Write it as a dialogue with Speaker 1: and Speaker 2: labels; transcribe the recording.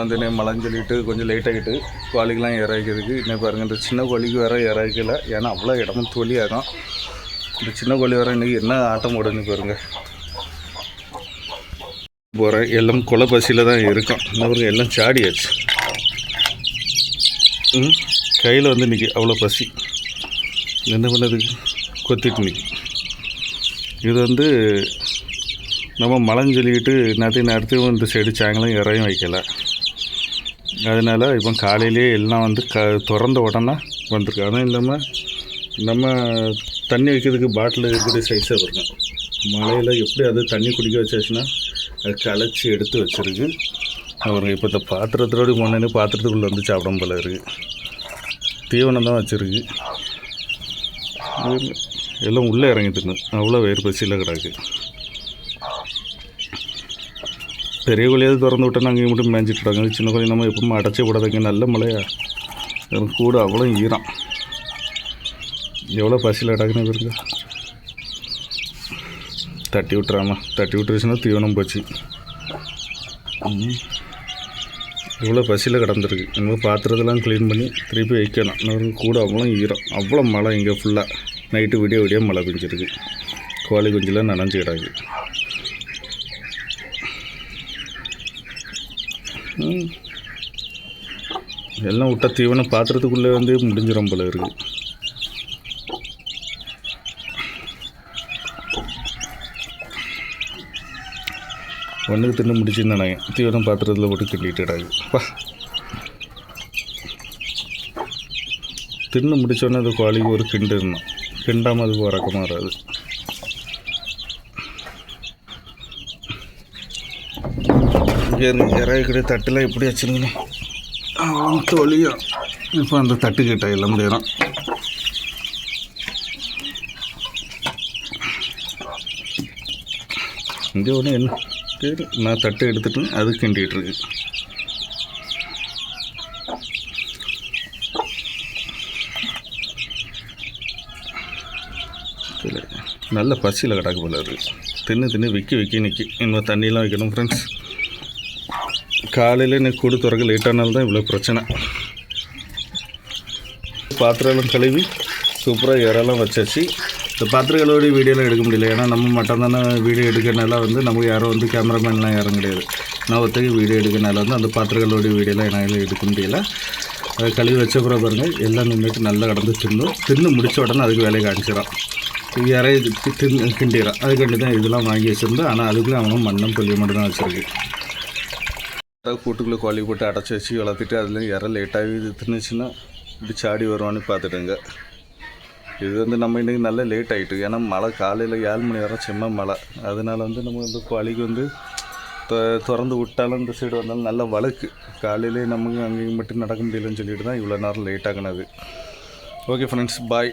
Speaker 1: வந்து இன்னும் மழைன்னு சொல்லிட்டு கொஞ்சம் லேட் ஆகிட்டு கோழிக்கெலாம் இறக்கிறதுக்கு. இன்னும் பாருங்கள் இந்த சின்ன கோழிக்கு வேறு இறக்கல. ஏன்னா அவ்வளோ இடமும் தொலியாகும் இந்த சின்ன கோழி வேறு இன்றைக்கி என்ன ஆட்டம் போடுன்னு பாருங்க. போகிறேன் எல்லாம் கொலை பசியில் தான் இருக்கும். இந்த பாருங்க எல்லாம் சாடியாச்சு. ம்? கையில் வந்து நிற்கி அவ்வளோ பசி. என்ன பண்ணதுக்கு கொத்திட்டு நிற்கி இது வந்து நம்ம மழைன்னு சொல்லிக்கிட்டு நேரத்தையும் நேரத்தையும் இந்த சைடு சாயங்களும் இறையும் வைக்கல. அதனால் இப்போ காலையிலேயே எல்லாம் வந்து க திறந்த உடனே வந்திருக்கு அதுவும் இல்லாமல் நம்ம தண்ணி வைக்கிறதுக்கு பாட்டில் இருக்கக்கூடிய சைஸாக இருக்கும் மழையில் எப்படி அது தண்ணி குடிக்க வச்சாச்சுன்னா அது களைச்சி எடுத்து வச்சிருக்கு. அப்புறம் இப்போ இந்த பாத்திரத்தோடு போனேன்னு பாத்திரத்துக்குள்ளே வந்து சாப்பிடும் போல இருக்குது தீவனம் தான் வச்சுருக்கு. எல்லாம் உள்ளே இறங்கி தின்னு அவ்வளோ வயிறு பசியில் கிடக்கு. பெரிய கோழியாவது திறந்து விட்டா அங்கேயும் மட்டும் மேய்ஞ்சிட்டு இருக்காங்க சின்ன கோழி நம்ம எப்பவுமே அடைச்சி விடாதீங்க நல்ல மழையா? எனக்கு கூட அவ்வளோ ஈரம். எவ்வளோ பசியில் அடக்குன்னு பாருங்க தட்டி விட்டுறாமா தட்டி விட்டுருச்சுன்னா தீவனம் போச்சு. இவ்வளோ பசியில் கிடந்திருக்கு. இன்னும் பாத்திரத்தெல்லாம் க்ளீன் பண்ணி திருப்பி வைக்கணும். கூட அவ்வளோ ஈரம். அவ்வளோ மழை இங்கே ஃபுல்லாக நைட்டு விடிய விடிய மழை பெஞ்சிருக்கு. கோழி குஞ்செல்லாம் நனைஞ்சு கிடக்கு. எல்லாம் விட்ட தீவனம் பாத்திரத்துக்குள்ளே வந்து முடிஞ்சிடும் போல இருக்கு. ஒன்றுக்கு தின்னு முடிச்சுன்னு நினைக்கிறேன் தீவனம் பாத்திரத்தில் போட்டு கிண்டிட்டுடாது பா தின்னு முடிச்சோடனே அது கோழிக்கு ஒரு கிண்டு இருந்தோம் கிண்டாமல் அதுக்கு உறக்கமாக வராது இருங்க இறகு கிட்ட தட்டில் எப்படி வச்சுருங்கண்ணே தொழியும் இப்போ அந்த தட்டு கிட்ட எல்லாம் தேரம் இங்கே ஒன்று என்ன? சரி நான் தட்டு எடுத்துட்டு அது சரி. நல்ல பசியில் கிடக்கு போல இருக்கு. தின்னு தின்னு விக்கி விக்கி நிற்கி இன்னும் தண்ணியெலாம் வைக்கணும் ஃப்ரெண்ட்ஸ் காலையில் எனக்கு கூடு திறக்க லேட்டானால தான் இவ்வளோ பிரச்சனை. பாத்திரம்லாம் கழுவி சூப்பராக இறெல்லாம் வச்சாச்சு. இந்த பாத்திரம் வீடியோலாம் எடுக்க முடியல. ஏன்னா நம்ம மட்டும் தானே வீடியோ எடுக்கிறனால வந்து நமக்கு யாரும் வந்து கேமராமேன்லாம் யாரும் கிடையாது. நான் ஒருத்தருக்கு வீடியோ எடுக்கிறனால வந்து அந்த பாத்திரம் கழுவி வீடியோலாம் என்னால் எடுக்க முடியல. அதை கழுவி வச்ச அப்புறம் பாருங்கள் எல்லாம் நின்றுட்டு நல்லா கடந்து தின்னும். தின்னு முடித்த உடனே அதுக்கு வேலையை காமிச்சிடும். இறை தின் கிண்டிடும் அதுக்காண்டி தான் இதெல்லாம் வாங்கி வச்சுருந்தேன். ஆனால் அதுக்குள்ளே அவனும் மண்ணும் புளிய மட்டும் தான் வச்சுருக்கு. கூட்டுக்குள்ளே கோழி போட்டு அடைச்சி வச்சு வளர்த்துட்டு அதில் இற லேட்டாகி இது தின்னுச்சுன்னா இப்படி சாடி வருவான்னு பார்த்துட்டுங்க இது வந்து நம்ம இன்றைக்கி நல்லா லேட் ஆகிட்டு ஏன்னா மழை காலையில் ஏழு மணி வரை செம்ம மழை அதனால் வந்து நம்ம வந்து கோழிக்கு வந்து திறந்து விட்டாலும் இந்த சைடு வந்தாலும் நல்லா வழக்கு காலையிலே நமக்கு அங்கேயும் மட்டும் நடக்க முடியலன்னு சொல்லிட்டு தான் இவ்வளோ நேரம் லேட் ஆகினது ஓகே ஃப்ரெண்ட்ஸ் பாய்